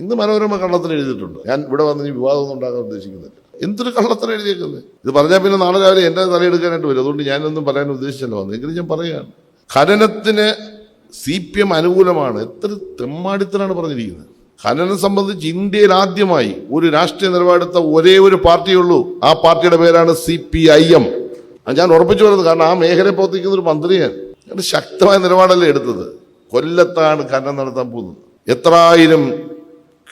ഇന്ന് മനോരമ കള്ളത്തിന് എഴുതിയിട്ടുണ്ട്. ഞാൻ ഇവിടെ വന്ന് ഈ വിവാദമൊന്നും ഉണ്ടാക്കാൻ ഉദ്ദേശിക്കുന്നില്ല. എന്തൊരു കള്ളത്തിന് എഴുതിയേക്കുന്നത്? ഇത് പറഞ്ഞാൽ പിന്നെ നാളെ രാവിലെ എന്റെ തലയെടുക്കാനായിട്ട് വരും. അതുകൊണ്ട് ഞാനൊന്നും പറയാൻ ഉദ്ദേശിച്ചല്ല എങ്കിലും ഞാൻ പറയുകയാണ്. ഖനനത്തിന് സി പി എം അനുകൂലമാണ്. എത്ര തെമ്മാടിത്തനാണ് പറഞ്ഞിരിക്കുന്നത്. ഖനനം സംബന്ധിച്ച് ഇന്ത്യയിൽ ആദ്യമായി ഒരു രാഷ്ട്രീയ നിലപാടെടുത്ത ഒരേ ഒരു പാർട്ടിയുള്ളൂ. ആ പാർട്ടിയുടെ പേരാണ് സി പി ഐ എം. ഞാൻ ഉറപ്പിച്ചു പറയുന്നത് കാരണം ആ മേഖലയെ പ്രവർത്തിക്കുന്ന ഒരു മന്ത്രിയാണ്. ശക്തമായ നിലപാടല്ലേ എടുത്തത്. കൊല്ലത്താണ് ഖനനം നടത്താൻ പോകുന്നത്. എത്രായിരം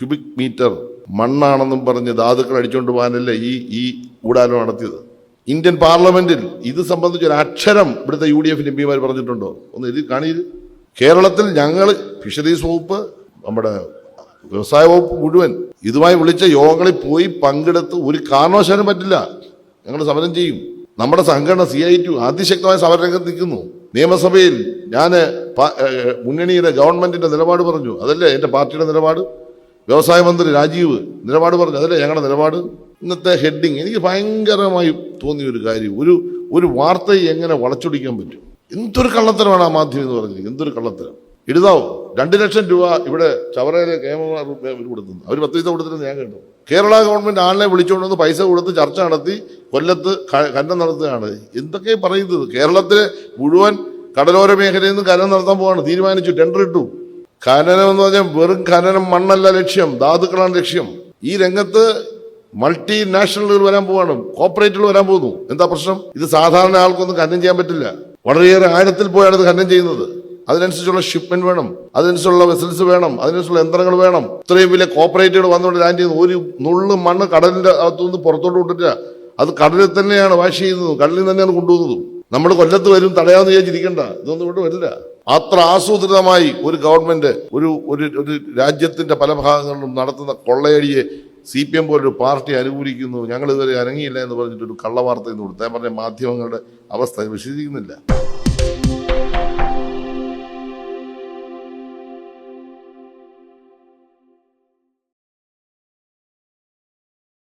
ക്യൂബിക് മീറ്റർ മണ്ണാണെന്നും പറഞ്ഞ് ധാതുക്കൾ അടിച്ചുകൊണ്ട് പോകാനല്ലേ ഈ ഈ ഊടാലം നടത്തിയത്. ഇന്ത്യൻ പാർലമെന്റിൽ ഇത് സംബന്ധിച്ച് ഒരു അക്ഷരം ഇവിടുത്തെ യു ഡി എഫിന് എം പിമാർ പറഞ്ഞിട്ടുണ്ടോ? ഒന്ന് ഇത് കാണിയത് കേരളത്തിൽ ഞങ്ങൾ ഫിഷറീസ് വകുപ്പ് നമ്മുടെ വ്യവസായ വകുപ്പ് മുഴുവൻ ഇതുമായി വിളിച്ച യോഗങ്ങളിൽ പോയി പങ്കെടുത്ത് ഒരു കാരണവശാലും പറ്റില്ല. ഞങ്ങൾ സമരം ചെയ്യും. നമ്മുടെ സംഘടന സി ഐ ടു അതിശക്തമായ സമരരംഗത്ത് നിൽക്കുന്നു. നിയമസഭയിൽ ഞാൻ മുന്നണിയുടെ ഗവൺമെന്റിന്റെ നിലപാട് പറഞ്ഞു. അതല്ലേ എന്റെ പാർട്ടിയുടെ നിലപാട്? വ്യവസായ മന്ത്രി രാജീവ് നിലപാട് പറഞ്ഞു. അതല്ലേ ഞങ്ങളുടെ നിലപാട്? ഇന്നത്തെ ഹെഡിങ്. എനിക്ക് ഭയങ്കരമായി തോന്നിയ ഒരു കാര്യം. ഒരു ഒരു വാർത്തയെ എങ്ങനെ വളച്ചൊടിക്കാൻ പറ്റും? എന്തൊരു കള്ളത്തരമാണ് ആ മാധ്യമം എന്ന് പറഞ്ഞത് എന്തൊരു കള്ളത്തരം? എഴുതാവോ രണ്ട് ലക്ഷം രൂപ ഇവിടെ ചവറയിലെ കേമമാർ കൊടുക്കുന്നു അവർ പത്ത് പൈസ കൊടുത്തിരുന്നു ഞാൻ കേട്ടു. കേരള ഗവൺമെന്റ് ആളിനെ വിളിച്ചുകൊണ്ട് വന്ന് പൈസ കൊടുത്ത് ചർച്ച നടത്തി കൊല്ലത്ത് കന്നം നടത്തുകയാണ്. എന്തൊക്കെ പറയുന്നത്? കേരളത്തിലെ മുഴുവൻ കടലോര മേഖലയിൽ നിന്ന് ഖനനം നടത്താൻ പോവാണ്. തീരുമാനിച്ചു. ടെൻഡർ ഇട്ടു. ഖനനം എന്ന് പറഞ്ഞാൽ വെറും ഖനനം മണ്ണല്ല ലക്ഷ്യം ധാതുക്കളാണ് ലക്ഷ്യം. ഈ രംഗത്ത് മൾട്ടി നാഷണലുകൾ വരാൻ പോവാണ് കോപ്പറേറ്റുകൾ വരാൻ പോകുന്നു. എന്താ പ്രശ്നം? ഇത് സാധാരണ ആൾക്കൊന്നും ഖനനം ചെയ്യാൻ പറ്റില്ല. വളരെയേറെ ആഴത്തിൽ പോയാണ് ഇത് ഖനനം ചെയ്യുന്നത്. അതിനനുസരിച്ചുള്ള ഷിപ്മെന്റ് വേണം അതിനനുസരിച്ചുള്ള വെസൽസ് വേണം അതിനനുസരിച്ചുള്ള യന്ത്രങ്ങൾ വേണം. ഇത്രയും വലിയ കോപ്പറേറ്റുകൾ വന്നുകൊണ്ട് ലാൻഡ് ചെയ്യുന്നു. ഒരു നുള്ളു മണ്ണ് കടലിന്റെ അകത്തുനിന്ന് പുറത്തോട്ട് വിട്ടിട്ട് അത് കടലിൽ തന്നെയാണ് വാഷ് ചെയ്യുന്നത് കടലിൽ തന്നെയാണ് കൊണ്ടുപോകുന്നതും. നമ്മൾ കൊല്ലത്ത് വരും തടയാന്ന് വിചാരിച്ചിരിക്കണ്ട. ഇതൊന്നും ഇവിടെ വരില്ല. അത്ര ആസൂത്രിതമായി ഒരു ഗവൺമെന്റ് ഒരു ഒരു ഒരു രാജ്യത്തിന്റെ പല ഭാഗങ്ങളിലും നടത്തുന്ന കൊള്ളയടിയെ സി പി എം പോലൊരു പാർട്ടി അനുകൂലിക്കുന്നു ഞങ്ങൾ ഇതുവരെ അനങ്ങിയില്ല എന്ന് പറഞ്ഞിട്ട് ഒരു കള്ളവാർത്ത ഇന്ന് കൊടുത്താൽ പറഞ്ഞ മാധ്യമങ്ങളുടെ അവസ്ഥ വിശദീകരിക്കുന്നില്ല.